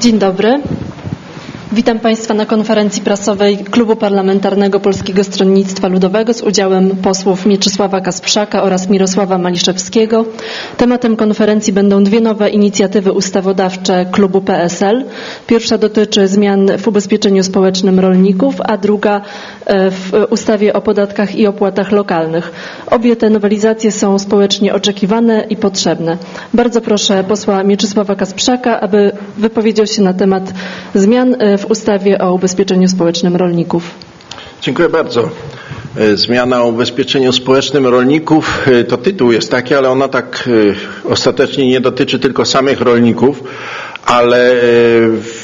Dzień dobry. Witam Państwa na konferencji prasowej Klubu Parlamentarnego Polskiego Stronnictwa Ludowego z udziałem posłów Mieczysława Kasprzaka oraz Mirosława Maliszewskiego. Tematem konferencji będą dwie nowe inicjatywy ustawodawcze klubu PSL. Pierwsza dotyczy zmian w ubezpieczeniu społecznym rolników, a druga e, w ustawie o podatkach i opłatach lokalnych. Obie te nowelizacje są społecznie oczekiwane i potrzebne. Bardzo proszę posła Mieczysława Kasprzaka, aby wypowiedział się na temat zmian e, ustawie o ubezpieczeniu społecznym rolników. Dziękuję bardzo. E, Zmiana o ubezpieczeniu społecznym rolników e, to tytuł jest taki, ale ona tak e, ostatecznie nie dotyczy tylko samych rolników, ale w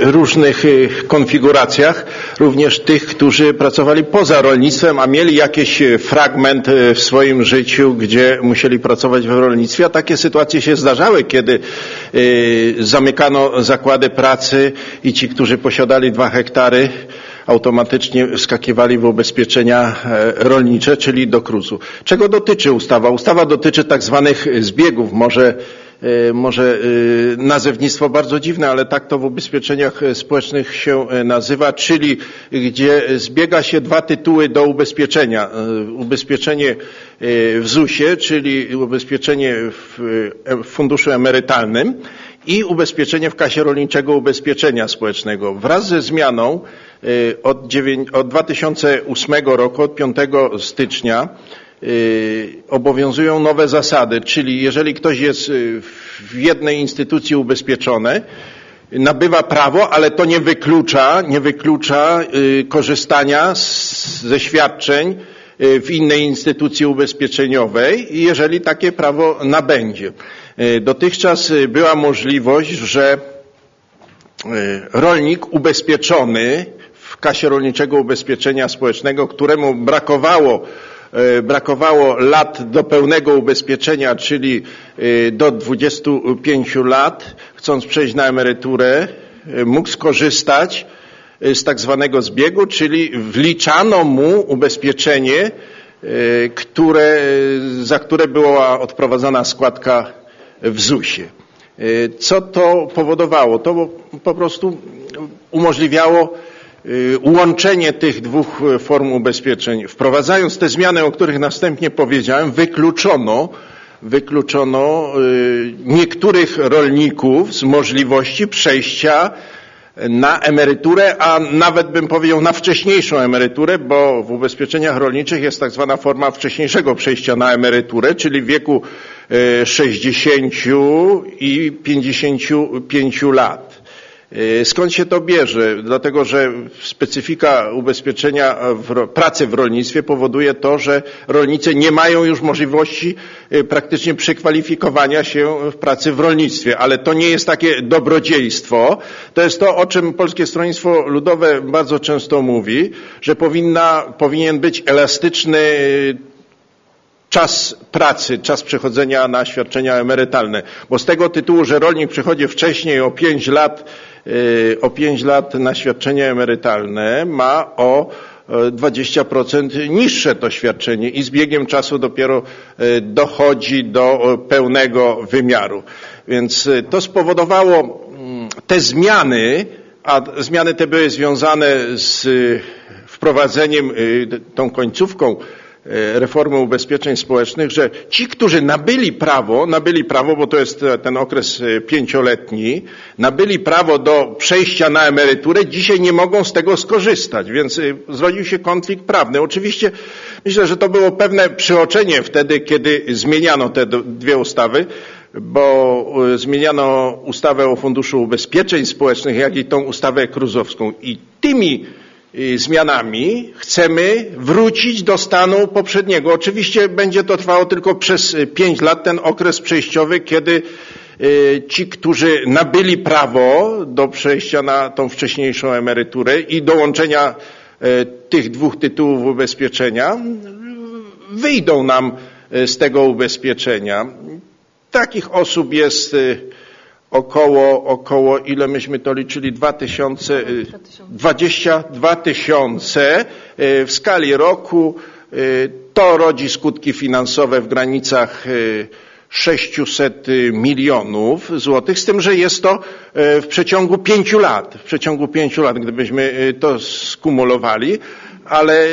różnych konfiguracjach również tych, którzy pracowali poza rolnictwem, a mieli jakiś fragment w swoim życiu, gdzie musieli pracować w rolnictwie, a takie sytuacje się zdarzały, kiedy zamykano zakłady pracy i ci, którzy posiadali dwa hektary, automatycznie wskakiwali w ubezpieczenia rolnicze, czyli do KRUS-u. Czego dotyczy ustawa? Ustawa dotyczy tak zwanych zbiegów. Może, może nazewnictwo bardzo dziwne, ale tak to w ubezpieczeniach społecznych się nazywa, czyli gdzie zbiega się dwa tytuły do ubezpieczenia. Ubezpieczenie w ZUS-ie, czyli ubezpieczenie w funduszu emerytalnym i ubezpieczenie w kasie rolniczego ubezpieczenia społecznego. Wraz ze zmianą od, 9, od 2008 roku, od 5 stycznia obowiązują nowe zasady, czyli jeżeli ktoś jest w jednej instytucji ubezpieczony, nabywa prawo, ale to nie wyklucza, nie wyklucza korzystania z, ze świadczeń w innej instytucji ubezpieczeniowej, jeżeli takie prawo nabędzie. Dotychczas była możliwość, że rolnik ubezpieczony w kasie rolniczego ubezpieczenia społecznego, któremu brakowało brakowało lat do pełnego ubezpieczenia, czyli do 25 lat, chcąc przejść na emeryturę, mógł skorzystać z tak zwanego zbiegu, czyli wliczano mu ubezpieczenie, które, za które była odprowadzana składka w ZUS-ie. Co to powodowało? To po prostu umożliwiało łączenie tych dwóch form ubezpieczeń. Wprowadzając te zmiany, o których następnie powiedziałem, wykluczono, wykluczono niektórych rolników z możliwości przejścia na emeryturę, a nawet bym powiedział na wcześniejszą emeryturę, bo w ubezpieczeniach rolniczych jest tak zwana forma wcześniejszego przejścia na emeryturę, czyli w wieku 60 i 55 lat. Skąd się to bierze? Dlatego, że specyfika ubezpieczenia w, pracy w rolnictwie powoduje to, że rolnicy nie mają już możliwości praktycznie przekwalifikowania się w pracy w rolnictwie, ale to nie jest takie dobrodziejstwo. To jest to, o czym Polskie Stronnictwo Ludowe bardzo często mówi, że powinna, powinien być elastyczny czas pracy, czas przechodzenia na świadczenia emerytalne, bo z tego tytułu, że rolnik przychodzi wcześniej o 5 lat, o 5 lat na świadczenia emerytalne, ma o 20% niższe to świadczenie i z biegiem czasu dopiero dochodzi do pełnego wymiaru. Więc to spowodowało te zmiany, a zmiany te były związane z wprowadzeniem, tą końcówką reformy ubezpieczeń społecznych, że ci, którzy nabyli prawo, nabyli prawo, bo to jest ten okres pięcioletni, nabyli prawo do przejścia na emeryturę, dzisiaj nie mogą z tego skorzystać, więc zrodził się konflikt prawny. Oczywiście myślę, że to było pewne przeoczenie wtedy, kiedy zmieniano te dwie ustawy, bo zmieniano ustawę o Funduszu Ubezpieczeń Społecznych, jak i tą ustawę kruzowską i tymi zmianami chcemy wrócić do stanu poprzedniego. Oczywiście będzie to trwało tylko przez pięć lat, ten okres przejściowy, kiedy ci, którzy nabyli prawo do przejścia na tą wcześniejszą emeryturę i dołączenia tych dwóch tytułów ubezpieczenia, wyjdą nam z tego ubezpieczenia. Takich osób jest około, około ile myśmy to liczyli, 2000, 22 tysiące w skali roku. To rodzi skutki finansowe w granicach 600 milionów złotych, z tym, że jest to w przeciągu pięciu lat. W przeciągu pięciu lat, gdybyśmy to skumulowali, ale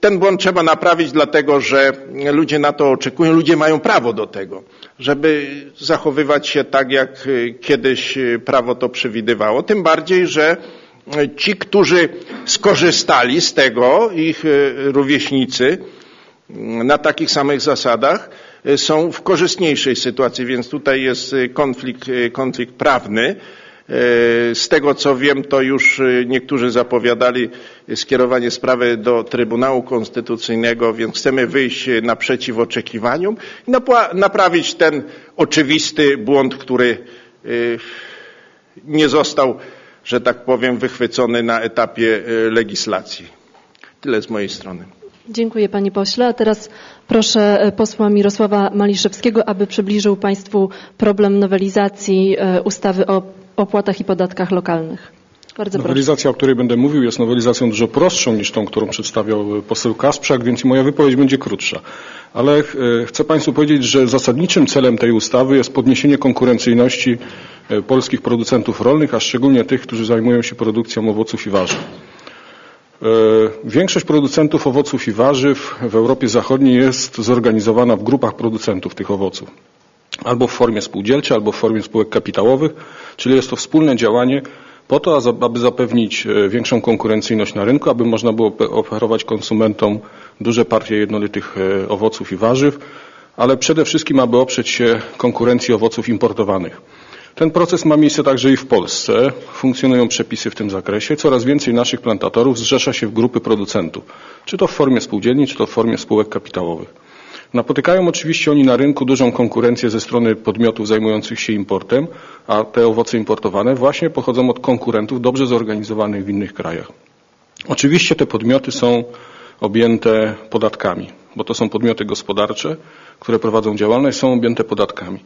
ten błąd trzeba naprawić, dlatego że ludzie na to oczekują, ludzie mają prawo do tego, żeby zachowywać się tak, jak kiedyś prawo to przewidywało. Tym bardziej, że ci, którzy skorzystali z tego, ich rówieśnicy, na takich samych zasadach, są w korzystniejszej sytuacji, więc tutaj jest konflikt, konflikt prawny. Z tego co wiem, to już niektórzy zapowiadali skierowanie sprawy do Trybunału Konstytucyjnego, więc chcemy wyjść naprzeciw oczekiwaniom i naprawić ten oczywisty błąd, który nie został, że tak powiem, wychwycony na etapie legislacji. Tyle z mojej strony. Dziękuję panie pośle. A teraz proszę e, posła Mirosława Maliszewskiego, aby przybliżył państwu problem nowelizacji e, ustawy o opłatach i podatkach lokalnych. Bardzo Nowelizacja, proszę. o której będę mówił, jest nowelizacją dużo prostszą niż tą, którą przedstawiał e, poseł Kasprzak, więc moja wypowiedź będzie krótsza. Ale chcę Państwu powiedzieć, że zasadniczym celem tej ustawy jest podniesienie konkurencyjności polskich producentów rolnych, a szczególnie tych, którzy zajmują się produkcją owoców i warzyw. E, większość producentów owoców i warzyw w Europie Zachodniej jest zorganizowana w grupach producentów tych owoców. Albo w formie spółdzielczej, albo w formie spółek kapitałowych, czyli jest to wspólne działanie po to, aby zapewnić e, większą konkurencyjność na rynku, aby można było oferować konsumentom duże partie jednolitych e, owoców i warzyw, ale przede wszystkim, aby oprzeć się konkurencji owoców importowanych. Ten proces ma miejsce także i w Polsce. Funkcjonują przepisy w tym zakresie. Coraz więcej naszych plantatorów zrzesza się w grupy producentów, czy to w formie spółdzielni, czy to w formie spółek kapitałowych. Napotykają oczywiście oni na rynku dużą konkurencję ze strony podmiotów zajmujących się importem, a te owoce importowane właśnie pochodzą od konkurentów dobrze zorganizowanych w innych krajach. Oczywiście te podmioty są objęte podatkami, bo to są podmioty gospodarcze, które prowadzą działalność, są objęte podatkami.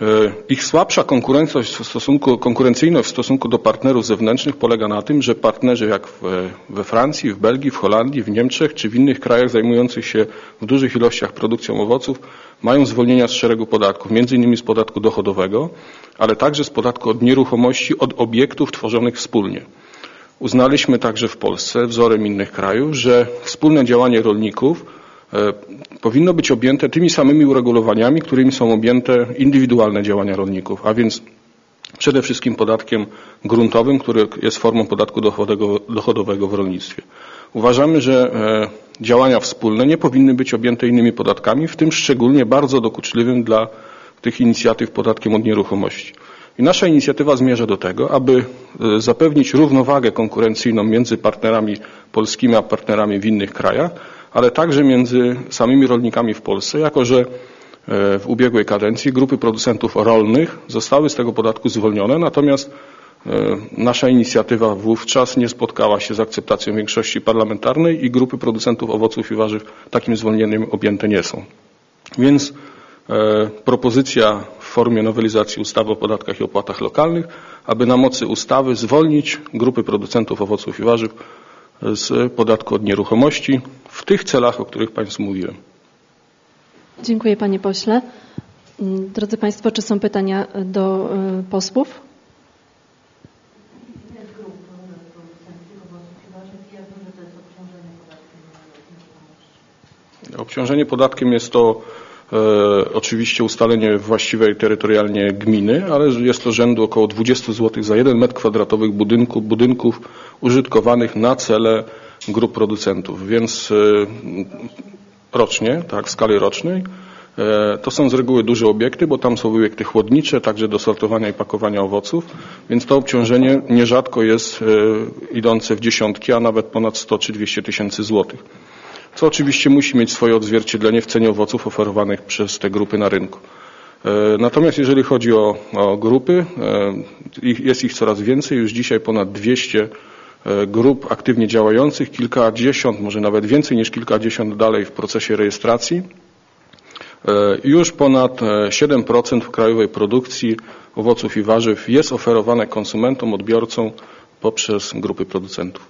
E, ich słabsza konkurencyjność w stosunku, konkurencyjność w stosunku do partnerów zewnętrznych polega na tym, że partnerzy jak we Francji, w Belgii, w Holandii, w Niemczech czy w innych krajach zajmujących się w dużych ilościach produkcją owoców mają zwolnienia z szeregu podatków, między innymi z podatku dochodowego, ale także z podatku od nieruchomości od obiektów tworzonych wspólnie. Uznaliśmy także w Polsce, wzorem innych krajów, że wspólne działanie rolników E, powinno być objęte tymi samymi uregulowaniami, którymi są objęte indywidualne działania rolników, a więc przede wszystkim podatkiem gruntowym, który jest formą podatku dochodowego, dochodowego w rolnictwie. Uważamy, że e, działania wspólne nie powinny być objęte innymi podatkami, w tym szczególnie bardzo dokuczliwym dla tych inicjatyw podatkiem od nieruchomości. I nasza inicjatywa zmierza do tego, aby e, zapewnić równowagę konkurencyjną między partnerami polskimi a partnerami w innych krajach, ale także między samymi rolnikami w Polsce, jako że e, w ubiegłej kadencji grupy producentów rolnych zostały z tego podatku zwolnione, natomiast e, nasza inicjatywa wówczas nie spotkała się z akceptacją większości parlamentarnej i grupy producentów owoców i warzyw takim zwolnieniem objęte nie są. Więc e, propozycja w formie nowelizacji ustawy o podatkach i opłatach lokalnych, aby na mocy ustawy zwolnić grupy producentów owoców i warzyw z podatku od nieruchomości w tych celach, o których Państwu mówiłem. Dziękuję Panie Pośle. Mm, drodzy Państwo, czy są pytania do y, posłów? Obciążenie podatkiem jest to e, oczywiście ustalenie właściwej terytorialnie gminy, ale jest to rzędu około 20 zł za jeden metr kwadratowych budynku, budynków użytkowanych na cele grup producentów, więc e, rocznie, tak, w skali rocznej, e, to są z reguły duże obiekty, bo tam są obiekty chłodnicze, także do sortowania i pakowania owoców, więc to obciążenie nierzadko jest e, idące w dziesiątki, a nawet ponad 100 czy 200 tysięcy złotych. Co oczywiście musi mieć swoje odzwierciedlenie w cenie owoców oferowanych przez te grupy na rynku. Natomiast jeżeli chodzi o, o grupy, jest ich coraz więcej, już dzisiaj ponad 200 E, grup aktywnie działających, kilkadziesiąt, może nawet więcej niż kilkadziesiąt dalej w procesie rejestracji. E, już ponad 7% e, krajowej produkcji owoców i warzyw jest oferowane konsumentom, odbiorcom poprzez grupy producentów.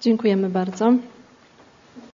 Dziękujemy bardzo.